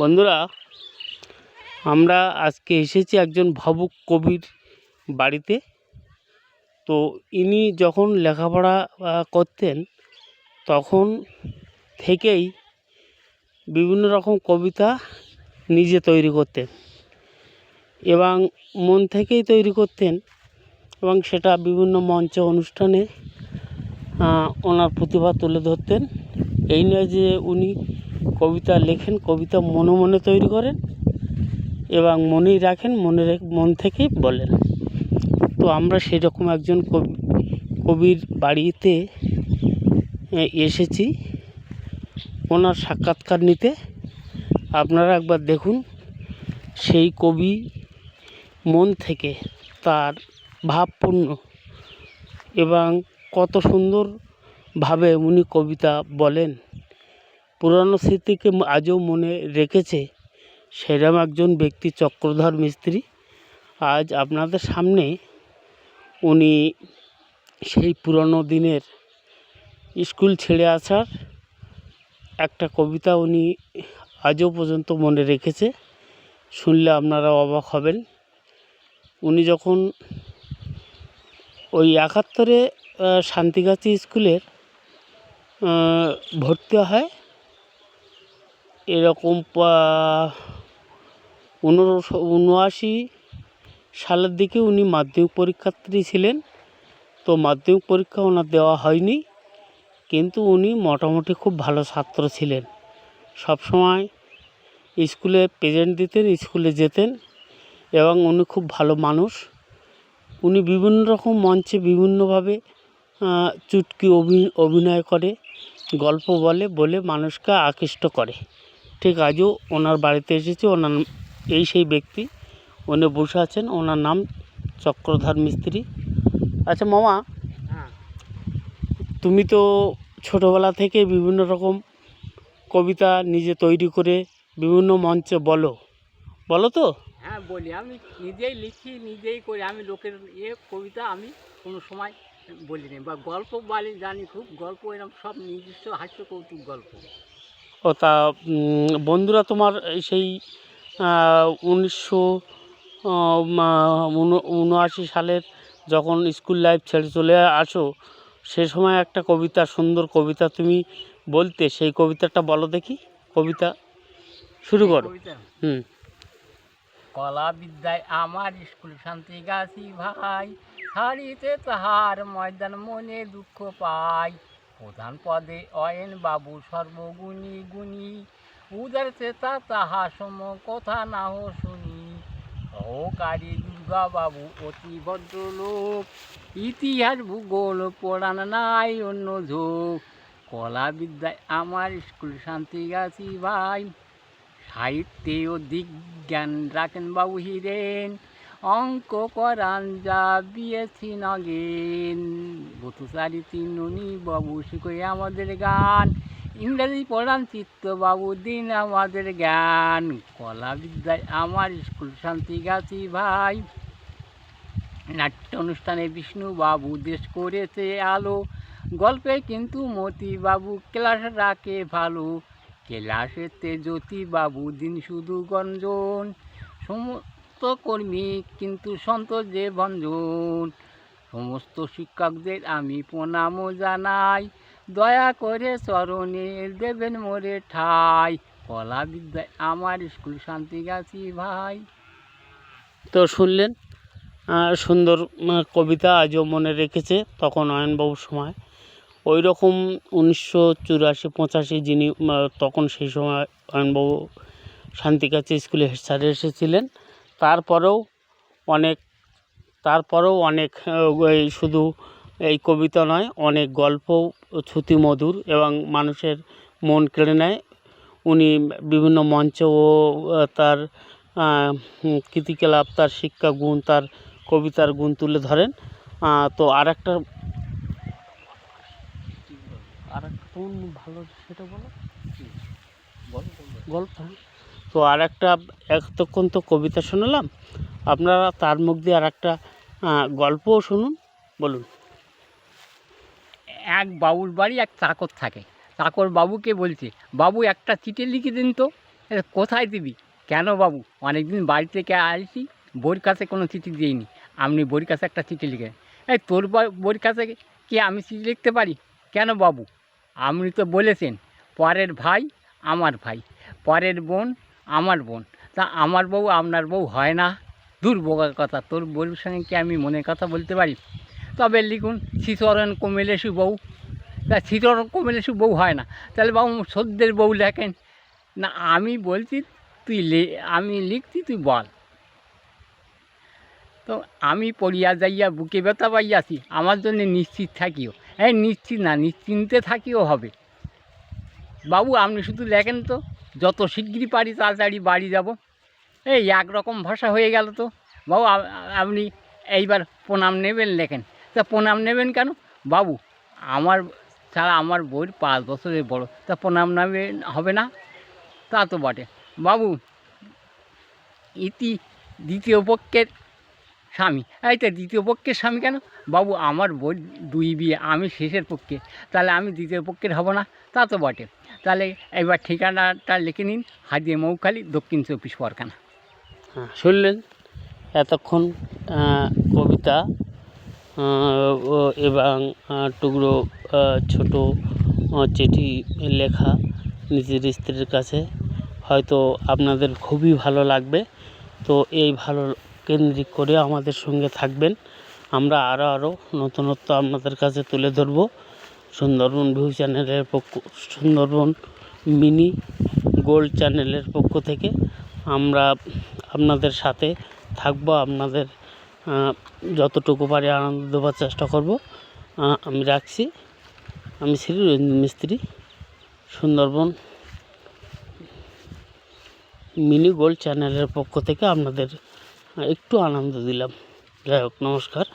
বন্ধুরা, আমরা আজকে এসেছি একজন ভাবুক কবির বাড়িতে। তো ইনি যখন লেখাপড়া করতেন, তখন থেকেই বিভিন্ন রকম কবিতা নিজে তৈরি করতেন এবং মন থেকেই তৈরি করতেন এবং সেটা বিভিন্ন মঞ্চ, অনুষ্ঠানে ওনার প্রতিভা তুলে ধরতেন। এই নয় যে উনি কবিতা লেখেন, কবিতা মনে মনে তৈরি করেন এবং মনেই রাখেন, মনে মন থেকেই বলেন। তো আমরা সেরকম একজন কবি, কবির বাড়িতে এসেছি। ওনার সাক্ষাৎকার নিতে। আপনারা একবার দেখুন সেই কবি মন থেকে তার ভাবপূর্ণ এবং কত সুন্দরভাবে উনি কবিতা বলেন। পুরানো স্মৃতিকে আজও মনে রেখেছে সেরম একজন ব্যক্তি চক্রধর মিস্ত্রি। আজ আপনাদের সামনে উনি সেই পুরনো দিনের স্কুল ছেড়ে আসার একটা কবিতা উনি আজও পর্যন্ত মনে রেখেছে। শুনলে আপনারা অবাক হবেন। উনি যখন ওই একাত্তরে শান্তিগাছি স্কুলের ভর্তি হয় এরকম পনেরোশো উনআশি সালের দিকে উনি মাধ্যমিক পরীক্ষার্থী ছিলেন। তো মাধ্যমিক পরীক্ষা ওনার দেওয়া হয়নি, কিন্তু উনি মোটামুটি খুব ভালো ছাত্র ছিলেন। সবসময় স্কুলে প্রেজেন্ট দিতেন, স্কুলে যেতেন এবং উনি খুব ভালো মানুষ। উনি বিভিন্ন রকম মঞ্চে বিভিন্নভাবে চুটকি অভি- অভিনয় করে, গল্প বলে বলে মানুষকে আকৃষ্ট করে। ঠিক আজও ওনার বাড়িতে এসেছি ওনার এই সেই ব্যক্তি। উনি বসে আছেন ওনার নাম চক্রধর মিস্ত্রি। আচ্ছা মামা হ্যাঁ। তুমি তো ছোটোবেলা থেকে বিভিন্ন রকম কবিতা নিজে তৈরি করে বিভিন্ন মঞ্চে বলো। বলো তো। হ্যাঁ বলি। আমি নিজেই লিখি নিজেই করি। আমি লোকের ইয়ে কবিতা আমি কোনো সময় বলিনি। বা গল্প বলি জানি খুব। গল্প এরকম সব নিজস্ব হাস্য কৌতুক গল্প। ও তা বন্ধুরা তোমার সেই উনিশশো উনআশি সালের যখন স্কুল লাইফ ছেড়ে চলে আসো সে সময় একটা কবিতা সুন্দর কবিতা তুমি বলতে সেই কবিতাটা বলো দেখি কবিতা শুরু করো। হুম। কলা বিদ্যায় আমার স্কুল শান্তি গাছি ভাই হারিতে তাহার ময়দান মনে দুঃখ পাই। প্রধান পদে অয়েন বাবু সর্বগুণী গুণী। উদার চেতা তাহা সম কথা নাহ শুনি। সহকারী দুর্গা বাবু অতি ভদ্রলোক। ইতিহাস, ভূগোল, পড়ান নাই অন্য ঝোঁক। কলা বিদ্যায় আমার স্কুল শান্তি গাছি ভাই। সাহিত্যে ও দিজ্ঞান রাখেন বাবু হিরেন। অঙ্ক করান যা বিয়েছি নগেন। বতুসারি তিনুনি বাবু শিখে আমাদের গান। ইংরেজি পড়ান চিত্ত বাবু দিন আমাদের জ্ঞান। কলা বিদ্যায় আমার স্কুল শান্তি গাছি ভাই। নাট্য অনুষ্ঠানে বিষ্ণু বাবু দেশ করেছে আলো। গল্পে কিন্তু মতি বাবু ক্লাস রাখে ভালো। ক্লাসেতে জ্যোতি বাবু দিন শুধু গঞ্জন। সমস্ত কর্মী, কিন্তু সন্তোষ যে ভঞ্জন সমস্ত শিক্ষকদের আমি প্রণামও জানাই। দয়া করে চরণে দেবেন মোরে ঠাই। কলা বিদ্যায় আমার স্কুল শান্তি গাছি ভাই। তো শুনলেন সুন্দর কবিতা আজও মনে রেখেছে তখন অয়নবাবুর সময়। ওই রকম উনিশশো চুরাশি পঁচাশি যিনি তখন সেই সময় অয়নবাবু শান্তি শান্তিকাছি স্কুলে হেড স্যার এসেছিলেন। তারপরেও অনেক তারপরেও অনেক এই শুধু এই কবিতা নয় অনেক গল্প শ্রুতি মধুর এবং মানুষের মন কেড়ে নেয়। উনি বিভিন্ন মঞ্চে ও তার কীর্তিকলাপ তার শিক্ষা গুণ তার কবিতার গুণ তুলে ধরেন। তো আর একটা আর একটা কোন ভালো সেটা বলো। গল্প। তো আর একটা এতক্ষণ তো কবিতা শোনালাম। আপনারা তার মুখ দিয়ে আর একটা গল্পও শুনুন, বলুন। এক বাবুর বাড়ি এক চাকর থাকে। চাকর বাবুকে বলছে, বাবু, একটা চিঠি লিখে দিন তো। কোথায় দিবি? কেন বাবু? অনেকদিন বাড়ি থেকে আসছি বইয়ের কাছে কোনো চিঠি দিইনি। আপনি বইয়ের কাছে একটা চিঠি লিখে এই, তোর বইয়ের কাছে কি আমি চিঠি লিখতে পারি? কেন বাবু? আপনি তো বলেছেন, পরের ভাই আমার ভাই। পরের বোন আমার বোন। তা আমার বউ, আপনার বউ হয় না। দূর বোকার কথা। তোর বউর সঙ্গে কি আমি মনের কথা বলতে পারি? তবে লিখুন শীতরণ কমেলেশু বউ। তা শীতরণ কমেলেশু বউ হয় না। তাহলে বাবু সদ্যের বউ লেখেন। না, আমি বলছি, তুই আমি লিখছি, তুই বল। তো আমি পড়িয়া যাইয়া বুকে ব্যথা পাইয়াছি। আমার জন্য নিশ্চিত থাকিও। হ্যাঁ নিশ্চিত না, নিশ্চিন্তে থাকিও হবে। বাবু, আপনি শুধু লেখেন তো। যত শিগগিরই পারি তাড়াতাড়ি বাড়ি যাব। এই একরকম ভাষা হয়ে গেল তো। বাবু আপনি এইবার প্রণাম নেবেন, লেখেন। তা প্রণাম নেবেন কেন? বাবু, আমার ছাড়া আমার বউর পাঁচ বছরের বড়। তা প্রণাম নেবে হবে না? তা তো বটে। বাবু, ইতি দ্বিতীয় পক্ষের স্বামী। এই তো দ্বিতীয় পক্ষের স্বামী কেন? বাবু, আমার বই দুই বিয়ে, আমি শেষের পক্ষে। তাহলে আমি দ্বিতীয় পক্ষের হব না? তা তো বটে। তাহলে এবার ঠিকানাটা লিখে নিন হাজিয়ে মৌখালি, দক্ষিণ চব্বিশ পরগনা। হ্যাঁ শুনলেন? এতক্ষণ কবিতা এবং টুকরো ছোট চিঠি লেখা নিজের স্ত্রীর কাছে। হয়তো আপনাদের খুবই ভালো লাগবে। তো এই ভালো কেন্দ্রিক করে আমাদের সঙ্গে থাকবেন। আমরা আরও আরও নতুনত্ব আপনাদের কাছে তুলে ধরব। সুন্দরবন ভিউ চ্যানেলের পক্ষ, সুন্দরবন মিনি গোল্ড চ্যানেলের পক্ষ থেকে আমরা আপনাদের সাথে থাকব, আপনাদের যতটুকু পারি আনন্দ দেওয়ার চেষ্টা করব। আমি রাখছি। আমি শ্রী রঞ্জিত মিস্ত্রি, সুন্দরবন মিনি গোল্ড চ্যানেলের পক্ষ থেকে আপনাদের একটু আনন্দ দিলাম। যাই হোক, নমস্কার।